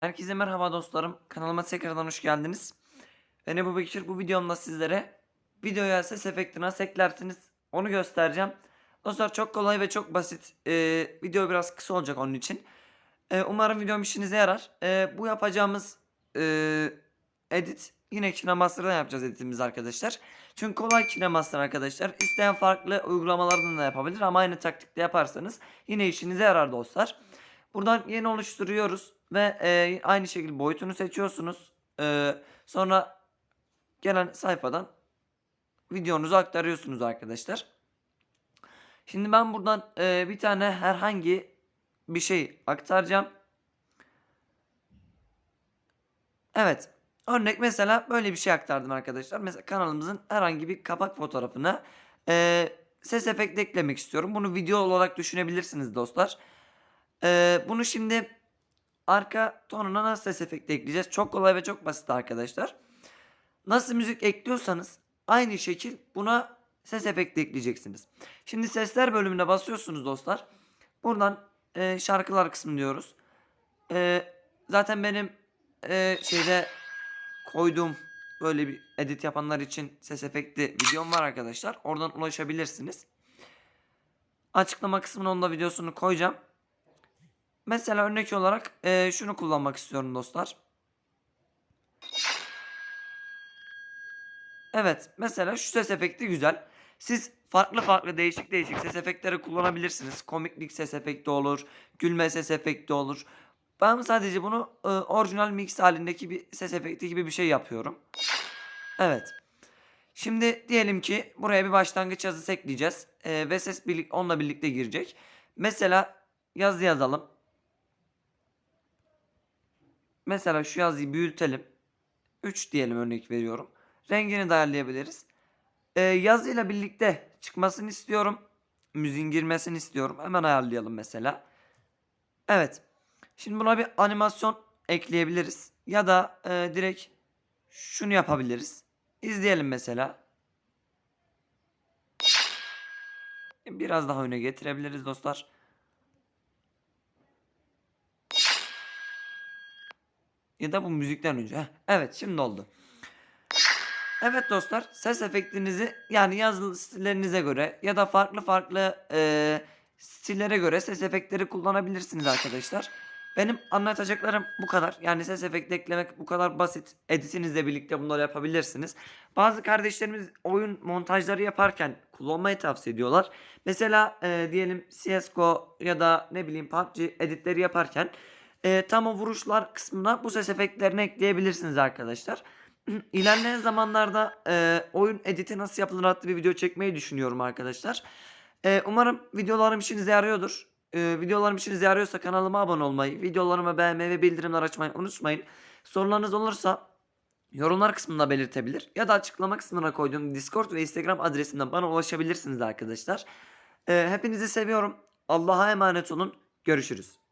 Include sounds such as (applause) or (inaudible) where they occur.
Herkese merhaba dostlarım. Kanalıma tekrardan hoş geldiniz. Ben Ebu Bekir. Bu videomda sizlere videoya ses efekti nasıl eklersiniz onu göstereceğim. Dostlar çok kolay ve çok basit. Ee, video biraz kısa olacak onun için. Ee, umarım videom işinize yarar. Ee, bu yapacağımız e, edit yine KineMaster'da yapacağız editimizi arkadaşlar. Çünkü kolay KineMaster arkadaşlar. İsteyen farklı uygulamalardan da yapabilir ama aynı taktikte yaparsanız yine işinize yarar dostlar. Buradan yeni oluşturuyoruz ve e, aynı şekilde boyutunu seçiyorsunuz. E, sonra gelen sayfadan videonuzu aktarıyorsunuz arkadaşlar. Şimdi ben buradan e, bir tane herhangi bir şey aktaracağım. Evet. Örnek mesela böyle bir şey aktardım arkadaşlar. Mesela kanalımızın herhangi bir kapak fotoğrafına e, ses efekti eklemek istiyorum. Bunu video olarak düşünebilirsiniz dostlar. E, bunu şimdi arka tonuna nasıl ses efekti ekleyeceğiz? Çok kolay ve çok basit arkadaşlar. Nasıl müzik ekliyorsanız aynı şekil buna ses efekti ekleyeceksiniz. Şimdi sesler bölümüne basıyorsunuz dostlar. Buradan e, şarkılar kısmı diyoruz. E, zaten benim e, şeyde koyduğum böyle bir edit yapanlar için ses efekti videom var arkadaşlar. Oradan ulaşabilirsiniz. Açıklama kısmına onda videosunu koyacağım. Mesela örnek olarak e, şunu kullanmak istiyorum dostlar. Evet mesela şu ses efekti güzel. Siz farklı farklı değişik değişik ses efektleri kullanabilirsiniz. Komiklik ses efekti olur. Gülme ses efekti olur. Ben sadece bunu e, orijinal mix halindeki bir ses efekti gibi bir şey yapıyorum. Evet. Şimdi diyelim ki buraya bir başlangıç yazısı ekleyeceğiz. E, ve ses birlik, onunla birlikte girecek. Mesela yazı yazalım. Mesela şu yazıyı büyütelim. 3 diyelim örnek veriyorum. Rengini de ayarlayabiliriz. Ee, yazıyla birlikte çıkmasını istiyorum. Müziğin girmesini istiyorum. Hemen ayarlayalım mesela. Evet. Şimdi buna bir animasyon ekleyebiliriz. Ya da e, direkt şunu yapabiliriz. İzleyelim mesela. Biraz daha öne getirebiliriz dostlar. Ya da bu müzikten önce. Evet şimdi oldu. Evet dostlar ses efektinizi yani yazılı stillerinize göre ya da farklı farklı e, stillere göre ses efektleri kullanabilirsiniz arkadaşlar. Benim anlatacaklarım bu kadar. Yani ses efekti eklemek bu kadar basit. Editinizle birlikte bunları yapabilirsiniz. Bazı kardeşlerimiz oyun montajları yaparken kullanmayı tavsiye ediyorlar. Mesela e, diyelim CSGO ya da ne bileyim PUBG editleri yaparken e, tam o vuruşlar kısmına bu ses efektlerini ekleyebilirsiniz arkadaşlar. (clears throat) İlerleyen zamanlarda e, oyun editi nasıl yapılır adlı bir video çekmeyi düşünüyorum arkadaşlar. E, umarım videolarım işinize yarıyordur. E, videolarım işinize yarıyorsa kanalıma abone olmayı, videolarımı beğenmeyi ve bildirimler açmayı unutmayın. Sorularınız olursa yorumlar kısmında belirtebilir. Ya da açıklama kısmına koyduğum Discord ve Instagram adresinden bana ulaşabilirsiniz arkadaşlar. E, hepinizi seviyorum. Allah'a emanet olun. Görüşürüz.